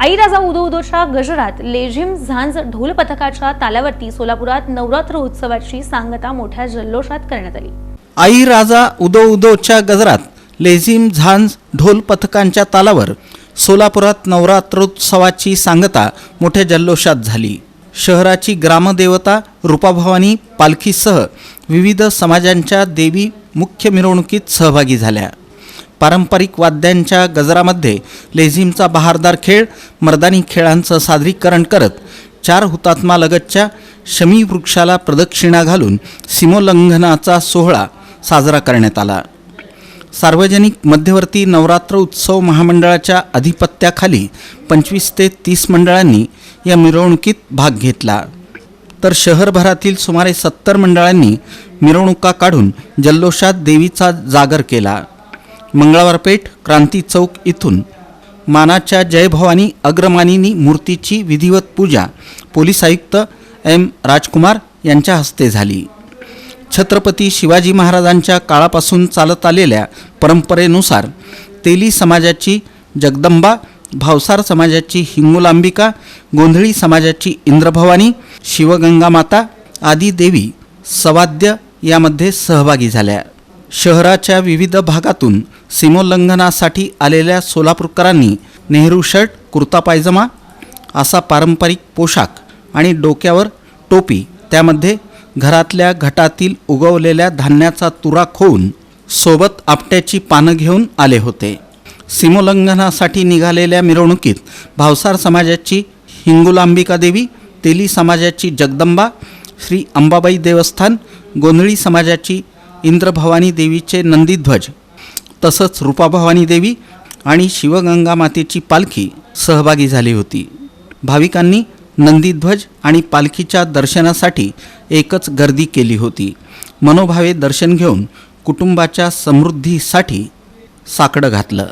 आईराजा उदो उदोच्या गजरात लेझिम झांज ढोल पथकाच्या तालावरती सोलापुरात नवरात्र उत्सवाची सांगता मोठ्या जल्लोषात करण्यात आली. आई राजा उदो उदोच्या गजरात लेझिम झांज ढोल पथकांच्या तालावर सोलापुरात नवरात्रोत्सवाची सांगता मोठ्या जल्लोषात झाली. शहराची ग्रामदेवता रूपाभवानी पालखीसह विविध समाजांच्या देवी मुख्य मिरवणुकीत सहभागी झाल्या. पारंपरिक वाद्यांच्या गजरामध्ये लेझिमचा बहारदार खेळ मर्दानी खेळांचं सादरीकरण करत चार हुतात्मा लगतच्या शमी वृक्षाला प्रदक्षिणा घालून सीमोल्लंघनाचा सोहळा साजरा करण्यात आला. सार्वजनिक मध्यवर्ती नवरात्र उत्सव महामंडळाच्या अधिपत्याखाली पंचवीस ते तीस मंडळांनी या मिरवणुकीत भाग घेतला. तर शहरभरातील सुमारे सत्तर मंडळांनी मिरवणुका काढून जल्लोषात देवीचा जागर केला. मंगळवार पेठ क्रांती चौक इथून. मानाच्या जयभवानी अग्रमानिनी मूर्तीची विधिवत पूजा पोलीस आयुक्त एम राजकुमार यांच्या हस्ते झाली. छत्रपती शिवाजी महाराजांच्या काळापासून चालत आलेल्या परंपरेनुसार तेली समाजाची जगदंबा भावसार समाजाची हिंगुलांबिका गोंधळी समाजाची इंद्रभवानी शिवगंगा माता आदी देवी सवाद्य यामध्ये सहभागी झाल्या. शहराच्या विविध भागातून सीमोल्लंघनासाठी आलेल्या सोलापूरकरांनी नेहरू शर्ट कुर्ता पायजमा असा पारंपरिक पोशाख आणि डोक्यावर टोपी त्यामध्ये घरातल्या घटातील उगवलेल्या धान्याचा तुरा खोवून सोबत आपट्याची पानं घेऊन आले होते. सीमोल्लंघनासाठी निघालेल्या मिरवणुकीत भावसार समाजाची हिंगुलांबिका देवी तेली समाजाची जगदंबा श्री अंबाबाई देवस्थान गोंधळी समाजाची इंद्रभवानी देवीचे नंदीध्वज तसंच रूपाभवानी देवी आणि शिवगंगा मातेची पालखी सहभागी झाली होती. भाविकांनी नंदीध्वज आणि पालखीच्या दर्शनासाठी एकच गर्दी केली होती. मनोभावे दर्शन घेऊन कुटुंबाच्या समृद्धीसाठी साकडं घातलं.